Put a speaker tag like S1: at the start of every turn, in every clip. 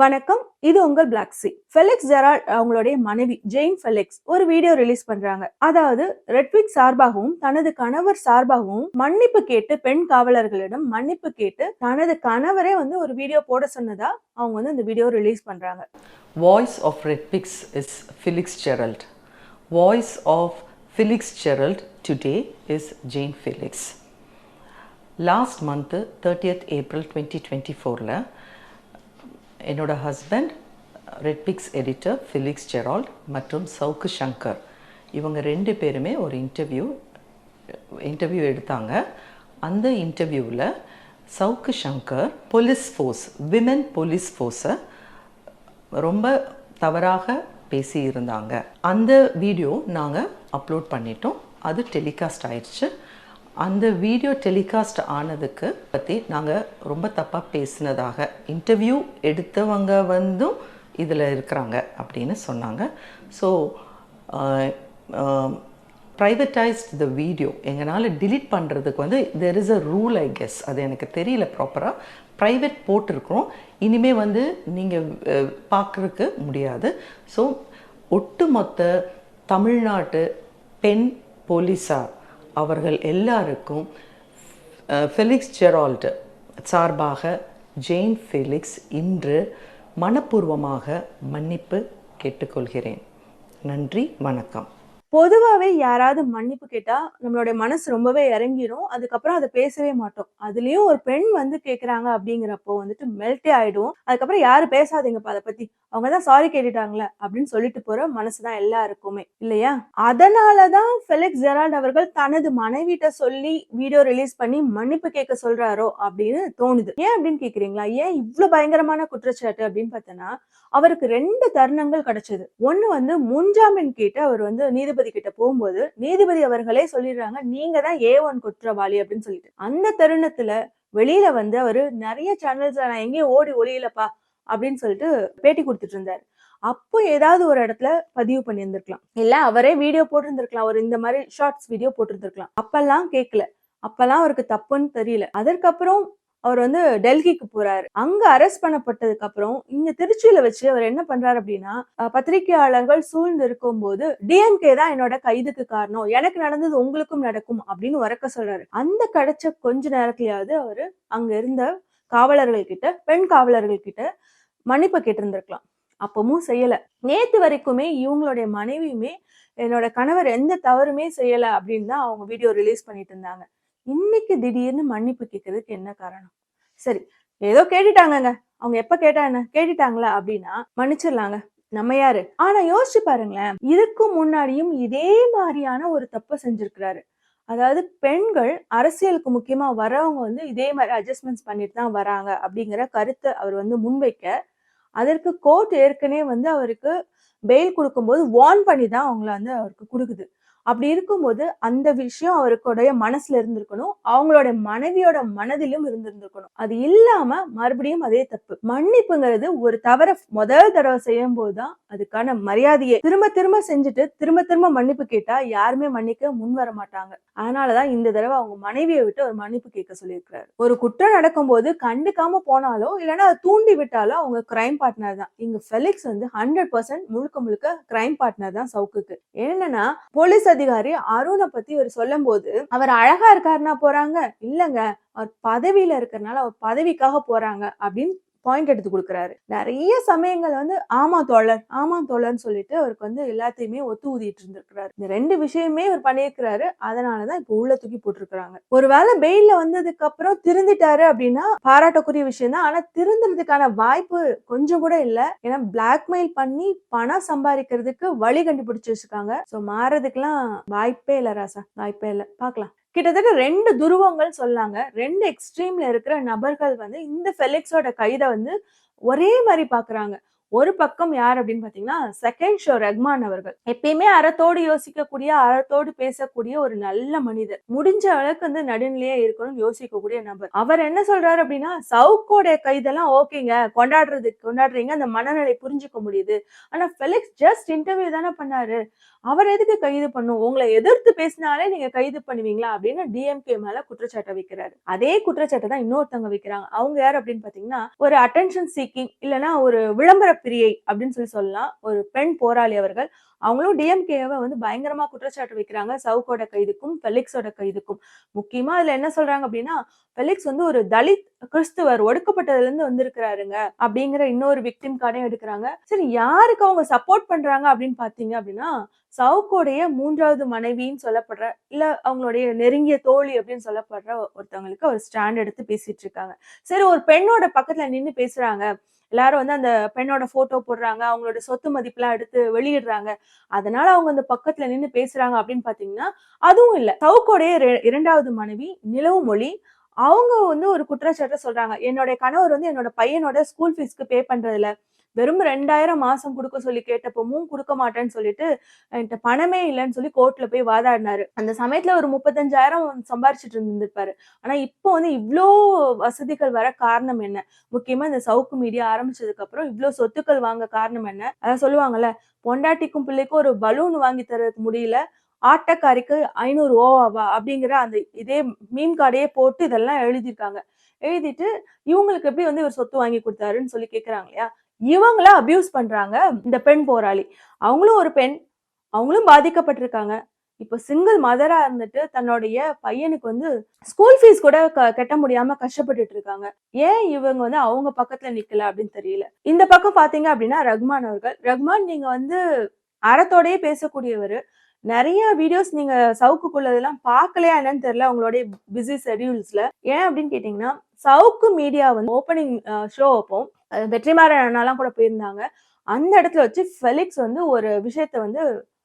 S1: வணக்கம். இது உங்கள் பிளாக் சி ஃபெலிக்ஸ் ஜெரால்ட் அவங்களுடைய மனைவி ஜெயின் ஃபெலிக்ஸ் ஒரு வீடியோ ரிலீஸ் பண்றாங்க. அதாவது ரெட்விக் சார்பாகவும் தனது கணவர் சார்பாகவும் மன்னிப்பு கேட்டு பெண் காவலர்களிடம் மன்னிப்பு கேட்டு தனது கணவரே வந்து ஒரு வீடியோ போட சொன்னதா அவங்க வந்து இந்த வீடியோ ரிலீஸ் பண்றாங்க.
S2: Voice of Redpix is Felix Gerald voice of Felix Gerald today is Jane Felix last month thirtieth April twenty twenty ஃபோரில் என்னோட husband Redpix editor Felix Gerald மற்றும் சவுக்கு சங்கர் இவங்க ரெண்டு பேருமே ஒரு இன்டர்வியூ இன்டர்வியூ எடுத்தாங்க. அந்த இன்டர்வியூவில் Savukku Shankar police force women police ஃபோர்ஸை ரொம்ப தவறாக பேசியிருந்தாங்க. அந்த வீடியோ நாங்கள் அப்லோட் பண்ணிட்டோம். அது டெலிகாஸ்ட் ஆயிடுச்சு. அந்த வீடியோ டெலிகாஸ்ட் ஆனதுக்கு பற்றி நாங்கள் ரொம்ப தப்பாக பேசினதாக. இன்டர்வியூ எடுத்தவங்க வந்தும் இதில் இருக்கிறாங்க அப்படின்னு சொன்னாங்க. ஸோ ப்ரைவேட்டைஸ்ட் த வீடியோ எங்களால் டிலீட் பண்ணுறதுக்கு வந்து there is a rule I guess அது எனக்கு தெரியல ப்ராப்பராக ப்ரைவேட் போட்டிருக்கிறோம். இனிமேல் வந்து நீங்கள் பார்க்குறதுக்கு முடியாது. ஸோ ஒட்டுமொத்த தமிழ்நாட்டு பெண் போலீஸார் அவர்கள் எல்லாருக்கும் ஃபெலிக்ஸ் ஜெரால்ட் சார்பாக ஜெயின் ஃபெலிக்ஸ் இன்று மனப்பூர்வமாக மன்னிப்பு கேட்டுக்கொள்கிறேன். நன்றி வணக்கம்.
S1: பொதுவாவே யாராவது மன்னிப்பு கேட்டா நம்மளுடைய மனசு ரொம்பவே இறங்கிடும் அதுக்கப்புறம் அதை பேசவே மாட்டோம். அதுலயும் ஒரு பெண் வந்து கேக்குறாங்க அப்படிங்கிறப்போ வந்துட்டு மெல்ட்டே ஆயிடும் அதுக்கப்புறம் யாரும் பேசாதீங்கப்பா அதை பத்தி. அவங்க தான் சாரி கேட்டுட்டாங்களே அப்படின்னு சொல்லிட்டு போற மனசுதான் எல்லாருக்குமே. இல்லையா? அதனாலதான் ஃபெலிக்ஸ் ஜெரால்ட் அவர்கள் தனது மனைவிட்ட சொல்லி வீடியோ ரிலீஸ் பண்ணி மன்னிப்பு கேட்க சொல்றாரோ அப்படின்னு தோணுது. ஏன் அப்படின்னு கேட்குறீங்களா ஏன் இவ்வளோ பயங்கரமான குற்றச்சாட்டு அப்படின்னு பார்த்தோன்னா அவருக்கு ரெண்டு தருணங்கள் கிடைச்சது. ஒண்ணு வந்து முன்ஜாமீன் கேட்டு அவர் வந்து நீதிபதி கிட்ட போகும்போது நீதிபதி அவர்களே சொல்லிடுறாங்க நீங்க தான் ஏ ஒன் குற்றவாளி அப்படின்னு சொல்லிட்டு. அந்த தருணத்துல வெளியில வந்து அவரு நிறைய சேனல்ஸ்ல நான் எங்கேயும் ஓடி ஒளியலப்பா அப்படின்னு சொல்லிட்டு பேட்டி கொடுத்துட்டு இருந்தாரு. அப்போ ஏதாவது ஒரு இடத்துல பதிவு பண்ணியிருந்திருக்கலாம். இல்ல அவரே வீடியோ போட்டிருந்திருக்கலாம். அவர் இந்த மாதிரி ஷார்ட்ஸ் வீடியோ போட்டிருந்திருக்கலாம். அப்பெல்லாம் கேட்கல அப்பெல்லாம் அவருக்கு தப்புன்னு தெரியல. அதற்கப்புறம் அவர் வந்து டெல்லிக்கு போறாரு. அங்க அரெஸ்ட் பண்ணப்பட்டதுக்கு அப்புறம் இங்க திருச்சியில வச்சு அவர் என்ன பண்றாரு அப்படின்னா பத்திரிகையாளர்கள் சூழ்ந்து இருக்கும்போது டிஎம்கே தான் என்னோட கைதுக்கு காரணம். எனக்கு நடந்தது உங்களுக்கும் நடக்கும் அப்படின்னு உறக்க சொல்றாரு. அந்த கிடைச்ச கொஞ்ச நேரத்திலயாவது அவரு அங்க இருந்த காவலர்கள் கிட்ட பெண் காவலர்கள் கிட்ட மன்னிப்பு கேட்டிருந்திருக்கலாம். அப்பவும் செய்யல. நேத்து வரைக்குமே இவங்களுடைய மனைவியுமே என்னோட கணவர் எந்த தவறுமே செய்யல அப்படின்னு தான் அவங்க வீடியோ ரிலீஸ் பண்ணிட்டு இருந்தாங்க. இன்னைக்கு திடீர்னு மன்னிப்பு கேட்கறதுக்கு என்ன காரணம்? சரி ஏதோ கேட்டுட்டாங்கங்க. அவங்க எப்ப கேட்டா என்ன? கேட்டுட்டாங்களா அப்படின்னா மன்னிச்சிடலாங்க. நம்ம யாரு? ஆனா யோசிச்சு பாருங்களேன். இதுக்கு முன்னாடியும் இதே மாதிரியான ஒரு தப்பை செஞ்சிருக்கிறாரு. அதாவது பெண்கள் அரசியலுக்கு முக்கியமா வரவங்க வந்து இதே மாதிரி அட்ஜஸ்ட்மெண்ட்ஸ் பண்ணிட்டு தான் வராங்க அப்படிங்கிற கருத்தை அவர் வந்து முன்வைக்க அதற்கு கோர்ட் ஏற்கனவே வந்து அவருக்கு பெயில் கொடுக்கும்போது வார்ன் பண்ணி தான் அவங்கள வந்து அவருக்கு கொடுக்குது. அப்படி இருக்கும்போது அந்த விஷயம் அவருக்குடைய மனசுல இருந்திருக்கணும். அவங்களோட மனைவியோட மனதிலும் இருந்திருந்திருக்கணும். அது இல்லாம மறுபடியும் அதே தப்பு. மன்னிப்புங்கிறது ஒரு தவற முதல் தடவை செய்யும் போதுதான் அதுக்கான மரியாதையை திரும்ப திரும்ப செஞ்சுட்டு திரும்ப திரும்ப மன்னிப்பு கேட்டா யாருமே மன்னிக்க முன் வர மாட்டாங்க. அதனாலதான் இந்த தடவை அவங்க மனைவியை விட்டு ஒரு மன்னிப்பு கேட்க சொல்லியிருக்கிறாரு. ஒரு குற்றம் நடக்கும்போது கண்டுக்காம போனாலோ இல்லைன்னா அதை தூண்டி விட்டாலோ அவங்க கிரைம் பார்ட்னர் தான். இங்க ஃபெலிக்ஸ் வந்து ஹண்ட்ரட் பர்சன்ட் முழுக்க முழுக்க கிரைம் பார்ட்னர் தான் சவுக்குக்கு. என்னன்னா போலீஸ் அதிகாரி அருணை பத்தி அவர் சொல்லும் போது அவர் அழகா இருக்காருன்னா போறாங்க. இல்லங்க அவர் பதவியில இருக்கிறனால அவர் பதவிக்காக போறாங்க. அப்படின்னு பாயிண்ட் எடுத்து கொடுக்குறாரு. நிறைய சமயங்கள் வந்து ஆமா தோழர் ஆமா தோழர்னு சொல்லிட்டு அவருக்கு வந்து எல்லாத்தையுமே ஒத்து ஊதிட்டு இருந்திருக்கிறாரு. இந்த ரெண்டு விஷயமே இவர் பண்ணியிருக்கிறாரு. அதனாலதான் இப்ப உள்ள தூக்கி போட்டிருக்கிறாங்க. ஒருவேளை பெயில வந்ததுக்கு அப்புறம் திருந்திட்டாரு அப்படின்னா பாராட்டக்குரிய விஷயம் தான் ஆனா திருந்துறதுக்கான வாய்ப்பு கொஞ்சம் கூட இல்ல. ஏன்னா பிளாக்மெயில் பண்ணி பணம் சம்பாதிக்கிறதுக்கு வழி கண்டுபிடிச்சு வச்சிருக்காங்க. சோ மாறதுக்கெல்லாம் வாய்ப்பே இல்ல ராசா. வாய்ப்பே இல்ல. பார்க்கலாம். கிட்டத்தட்ட ரெண்டு துருவங்கள் சொல்லாங்க. ரெண்டு எக்ஸ்ட்ரீம்ல இருக்கிற நபர்கள் வந்து இந்த ஃபெலிக்ஸோட கைதை வந்து ஒரே மாதிரி பாக்குறாங்க. ஒரு பக்கம் யார் அப்படின்னு பாத்தீங்கன்னா செகண்ட் ஷோ ரஹ்மான் அவர்கள். எப்பயுமே அறத்தோடு யோசிக்கக்கூடிய அறத்தோடு பேசக்கூடிய ஒரு நல்ல மனிதர். முடிஞ்ச அளவுக்கு வந்து நடுநிலையா இருக்கணும்னு யோசிக்கக்கூடிய நபர். அவர் என்ன சொல்றாரு அப்படின்னா சவுக்கோட கைதெல்லாம் ஓகேங்க கொண்டாடுறதுக்கு கொண்டாடுறீங்க அந்த மனநிலை புரிஞ்சுக்க முடியுது. ஆனா ஃபெலிக்ஸ் ஜஸ்ட் இன்டர்வியூ தானே பண்ணாரு. அவர் எதுக்கு கைது பண்ணும்? உங்களை எதிர்த்து பேசினாலே நீங்க கைது பண்ணுவீங்களா? அப்படின்னு டிஎம்கே மேல குற்றச்சாட்டை வைக்கிறாரு. அதே குற்றச்சாட்டை தான் இன்னொருத்தவங்க வைக்கிறாங்க. அவங்க யார் அப்படின்னு பாத்தீங்கன்னா ஒரு அட்டென்ஷன் சீக்கிங் இல்லைன்னா ஒரு விளம்பர பிரியை அப்படின்னு சொல்லி சொல்லலாம். ஒரு பெண் போராளி அவர்கள் அவங்களும் டிஎம்கேவை வந்து பயங்கரமா குற்றச்சாட்டு வைக்கிறாங்க. சவுக்கோட கைதுக்கும் பெலிக்ஸோட கைதுக்கும். முக்கியமா அதுல என்ன சொல்றாங்க அப்படின்னா ஃபெலிக்ஸ் வந்து ஒரு தலித் கிறிஸ்துவர் ஒடுக்கப்பட்டதுல இருந்து வந்திருக்கிறாருங்க அப்படிங்கிற இன்னொரு விக்டிம் கார்டையும் எடுக்கிறாங்க. சரி யாருக்கு அவங்க சப்போர்ட் பண்றாங்க அப்படின்னு பாத்தீங்க அப்படின்னா சவுக்கோடைய மூன்றாவது மனைவின்னு சொல்லப்படுற இல்ல அவங்களுடைய நெருங்கிய தோழி அப்படின்னு சொல்லப்படுற ஒருத்தவங்களுக்கு ஒரு ஸ்டாண்ட் எடுத்து பேசிட்டு இருக்காங்க. சரி ஒரு பெண்ணோட பக்கத்துல நின்னு பேசுறாங்க. எல்லாரும் வந்து அந்த பெண்ணோட போட்டோ போடுறாங்க அவங்களோட சொத்து மதிப்பெல்லாம் எடுத்து வெளியிடுறாங்க. அதனால அவங்க அந்த பக்கத்துல நின்னு பேசுறாங்க அப்படின்னு பாத்தீங்கன்னா அதுவும் இல்ல. சவுக்கோடைய இரண்டாவது மனைவி நிலவு மொழி அவங்க வந்து ஒரு குற்றச்சாட்டை சொல்றாங்க. என்னுடைய கணவர் வந்து என்னோட பையனோட ஸ்கூல் ஃபீஸ்க்கு பே பண்றதுல வெறும் ரெண்டாயிரம் மாசம் கொடுக்க சொல்லி கேட்டப்பவும் கொடுக்க மாட்டேன்னு சொல்லிட்டு என்கிட்ட பணமே இல்லைன்னு சொல்லி கோர்ட்ல போய் வாதாடினாரு. அந்த சமயத்துல ஒரு முப்பத்தஞ்சாயிரம் சம்பாரிச்சிட்டு இருந்திருப்பாரு. ஆனா இப்போ வந்து இவ்வளோ வசதிகள் வர காரணம் என்ன? முக்கியமா இந்த சவுக்கு மீடியா ஆரம்பிச்சதுக்கு அப்புறம் இவ்வளோ சொத்துக்கள் வாங்க காரணம் என்ன? அதான் சொல்லுவாங்கல்ல பொண்டாட்டிக்கும் பிள்ளைக்கும் ஒரு பலூன் வாங்கி தரதுக்கு முடியல. ஆட்டக்காரிக்கு ஐநூறு ஓவாவா அப்படிங்கிற அந்த இதே மீன் கார்டையே போட்டு இதெல்லாம் எழுதியிருக்காங்க. எழுதிட்டு இவங்களுக்கு எப்படி வந்து இவர் சொத்து வாங்கி கொடுத்தாருன்னு சொல்லி கேட்குறாங்க இல்லையா? இவங்கள அபியூஸ் பண்றாங்க இந்த பெண் போராளி. அவங்களும் ஒரு பெண் அவங்களும் பாதிக்கப்பட்டிருக்காங்க. இப்போ சிங்கிள் மதரா இருந்துட்டு தன்னுடைய பையனுக்கு வந்து ஸ்கூல் ஃபீஸ் கூட க- கட்ட முடியாம கஷ்டப்பட்டுட்டு இருக்காங்க. ஏன் இவங்க வந்து அவங்க பக்கத்துல நிக்கல அப்படின்னு தெரியல. இந்த பக்கம் பாத்தீங்க அப்படின்னா ரஹ்மான் அவர்கள். ரஹ்மான் நீங்க வந்து அறத்தோடயே பேசக்கூடியவர். நிறைய வீடியோஸ் நீங்க சவுக்குக்குள்ளதெல்லாம் பார்க்கலையா என்னன்னு தெரியல உங்களுடைய பிஸி ஷெடியூல்ஸ்ல ஏன் அப்படின்னு கேட்டீங்கன்னா சவுக்கு மீடியா வந்து ஓப்பனிங் ஷோ அப்போ வெற்றிமாற வெற்றிமாறன் அண்ணாலாம் கூட போயிருந்தாங்க. அந்த இடத்துல வச்சு ஃபெலிக்ஸ் வந்து ஒரு விஷயத்த வந்து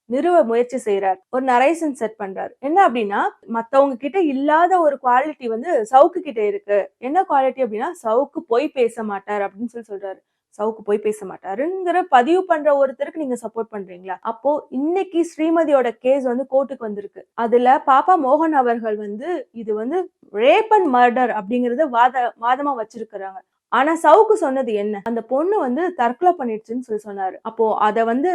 S1: நிறுவ முயற்சி செய்யறாரு ஒரு நரேசன் செட் பண்றாரு. என்ன அப்படின்னா மத்தவங்க கிட்ட இல்லாத ஒரு குவாலிட்டி வந்து சவுக்கு கிட்ட இருக்கு. என்ன குவாலிட்டி அப்படின்னா சவுக்கு போய் பேச மாட்டார் அப்படின்னு சொல்லி சொல்றாரு. சவுக்கு போய் பேச மாட்டாருங்கிற பதிவு பண்ற ஒருத்தருக்கு நீங்க சப்போர்ட் பண்றீங்களா? அப்போ இன்னைக்கு ஸ்ரீமதியோட கேஸ் வந்து கோர்ட்டுக்கு வந்திருக்கு. அதுல பாப்பா மோகன் அவர்கள் வந்து இது வந்து ரேப் அண்ட் மர்டர் அப்படிங்கறத வாத வாதமா வச்சிருக்கிறாங்க. ஆனா சவுக்கு சொன்னது என்ன? அந்த பொண்ணு வந்து தற்கொலை பண்ணிடுச்சுன்னு சொல்லி சொன்னாரு. அப்போ அத வந்து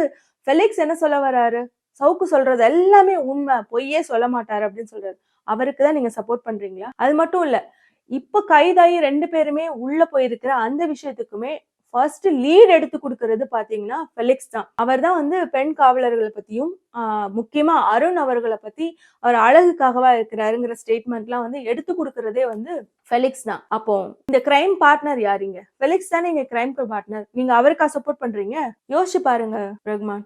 S1: ஃபெலிக்ஸ் என்ன சொல்ல வராரு? சவுக்கு சொல்றது எல்லாமே உண்மை. பொய்யே சொல்ல மாட்டாரு அப்படின்னு சொல்றாரு. அவருக்கு தான் நீங்க சப்போர்ட் பண்றீங்களா? அது மட்டும் இல்ல இப்ப கைதாகி ரெண்டு பேருமே உள்ள போயிருக்கிற அந்த விஷயத்துக்குமே ஃபர்ஸ்ட் லீட் எடுத்து கொடுக்கறது பாத்தீங்கன்னா ஃபெலிக்ஸ் தான். அவர் தான் வந்து பெண் காவலர்களை பத்தியும் முக்கியமாக முக்கியமா அருண் அவர்களை பத்தி அவர் அழகுக்காகவா இருக்கிறாருங்கிற ஸ்டேட்மெண்ட்லாம் வந்து எடுத்து கொடுக்கறதே வந்து ஃபெலிக்ஸ் தான். அப்போ இந்த கிரைம் பார்ட்னர் யாருங்க ஃபெலிக்ஸ் தானே இங்க கிரைம் பார்ட்னர் நீங்க அவருக்கா சப்போர்ட் பண்றீங்க? யோசிச்சு பாருங்க ரகுமான்.